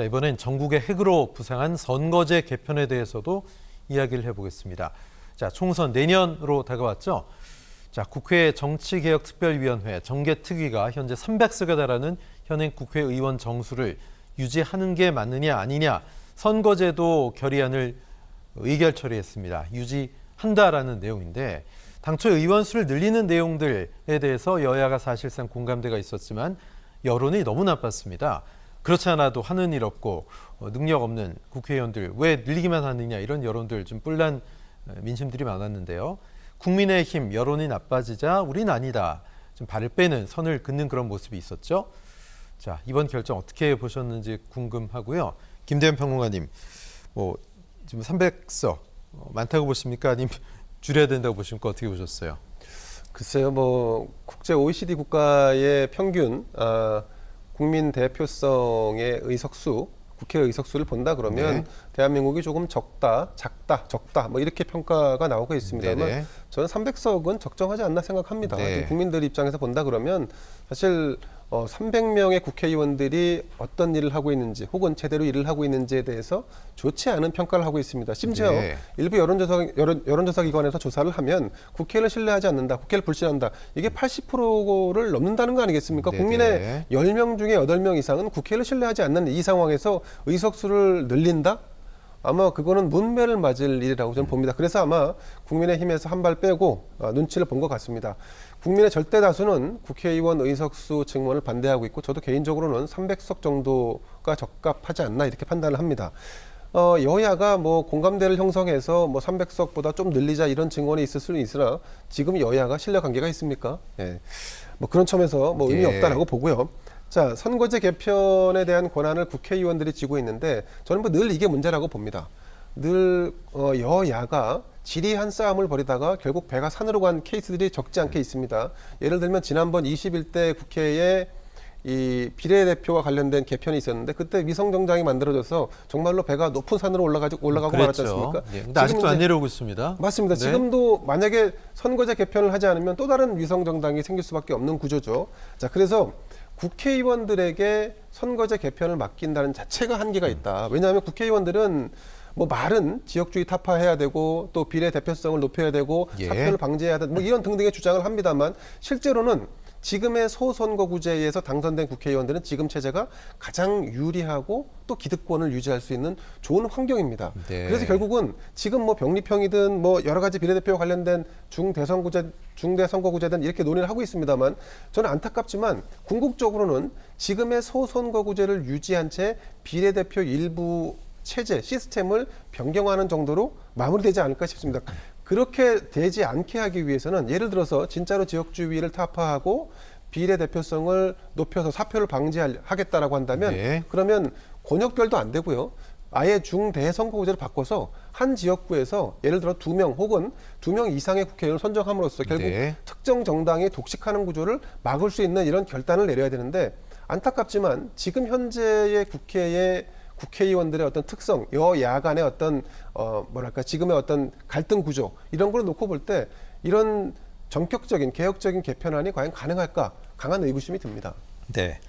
자, 이번엔 전국의 핵으로 부상한 선거제 개편에 대해서도 이야기를 해보겠습니다. 자, 총선 내년으로 다가왔죠. 자, 국회 정치개혁특별위원회 정개특위가 현재 300석에 달하는 현행 국회의원 정수를 유지하는 게 맞느냐 아니냐 선거제도 결의안을 의결 처리했습니다. 유지한다라는 내용인데 당초 의원 수를 늘리는 내용들에 대해서 여야가 사실상 공감대가 있었지만 여론이 너무 나빴습니다. 그렇지 않아도 하는 일 없고 어, 능력 없는 국회의원들 왜 늘리기만 하느냐 이런 여론들 좀 뿔난 어, 민심들이 많았는데요. 국민의힘 여론이 나빠지자 우린 아니다. 좀 발을 빼는 선을 긋는 그런 모습이 있었죠. 자 이번 결정 어떻게 보셨는지 궁금하고요. 김대현 평론가님, 뭐 지금 300석 어, 많다고 보십니까? 아니면 줄여야 된다고 보십니까? 어떻게 보셨어요? 글쎄요, 뭐 국제 OECD 국가의 평균 아, 국민 대표성의 의석수, 국회 의석수를 본다 그러면 네. 대한민국이 조금 적다, 작다, 적다, 뭐 이렇게 평가가 나오고 있습니다만 네네. 저는 300석은 적정하지 않나 생각합니다. 네. 국민들 입장에서 본다 그러면 사실 어, 300명의 국회의원들이 어떤 일을 하고 있는지 혹은 제대로 일을 하고 있는지에 대해서 좋지 않은 평가를 하고 있습니다. 심지어 네. 일부 여론조사 여론, 여론조사 기관에서 조사를 하면 국회를 신뢰하지 않는다, 국회를 불신한다. 이게 80%를 넘는다는 거 아니겠습니까? 네네. 국민의 10명 중에 8명 이상은 국회를 신뢰하지 않는 이 상황에서 의석수를 늘린다? 아마 그거는 문매를 맞을 일이라고 저는 봅니다. 그래서 아마 국민의힘에서 한 발 빼고 아, 눈치를 본 것 같습니다. 국민의 절대 다수는 국회의원 의석수 증원을 반대하고 있고 저도 개인적으로는 300석 정도가 적합하지 않나 이렇게 판단을 합니다. 어, 여야가 뭐 공감대를 형성해서 뭐 300석보다 좀 늘리자 이런 증언이 있을 수는 있으나 지금 여야가 신뢰 관계가 있습니까? 예. 뭐 그런 점에서 뭐 의미 예. 없다라고 보고요. 자, 선거제 개편에 대한 권한을 국회의원들이 쥐고 있는데 저는 뭐 늘 이게 문제라고 봅니다. 늘 어, 여야가 지리한 싸움을 벌이다가 결국 배가 산으로 간 케이스들이 적지 않게 있습니다. 예를 들면 지난번 21대 국회에 이 비례대표와 관련된 개편이 있었는데 그때 위성정장이 만들어져서 정말로 배가 높은 산으로 올라가지고 올라가고 말았지 않습니까? 예, 근데 아직도 안 내려오고 있습니다. 맞습니다. 네. 지금도 만약에 선거제 개편을 하지 않으면 또 다른 위성 정당이 생길 수밖에 없는 구조죠. 자, 그래서 국회의원들에게 선거제 개편을 맡긴다는 자체가 한계가 있다. 왜냐하면 국회의원들은 뭐 말은 지역주의 타파해야 되고 또 비례 대표성을 높여야 되고 예. 사표를 방지해야 되고 뭐 이런 등등의 주장을 합니다만 실제로는 지금의 소선거구제에서 당선된 국회의원들은 지금 체제가 가장 유리하고 또 기득권을 유지할 수 있는 좋은 환경입니다. 네. 그래서 결국은 지금 뭐 병리평이든 뭐 여러 가지 비례대표와 관련된 중대선거제 중대선거구제든 이렇게 논의를 하고 있습니다만 저는 안타깝지만 궁극적으로는 지금의 소선거구제를 유지한 채 비례대표 일부 체제 시스템을 변경하는 정도로 마무리되지 않을까 싶습니다. 그렇게 되지 않게 하기 위해서는 예를 들어서 진짜로 지역주의를 타파하고 비례대표성을 높여서 사표를 방지하겠다라고 한다면 네. 그러면 권역별도 안 되고요. 아예 중대 선거구제를 바꿔서 한 지역구에서 예를 들어 두 명 혹은 두 명 이상의 국회의원을 선정함으로써 결국 네. 특정 정당이 독식하는 구조를 막을 수 있는 이런 결단을 내려야 되는데 안타깝지만 지금 현재의 국회의 국회의원들의 어떤 특성, 여야 간의 어떤 어 뭐랄까 지금의 어떤 갈등 구조 이런 걸 놓고 볼 때 이런 전격적인 개혁적인 개편안이 과연 가능할까 강한 의구심이 듭니다. 네.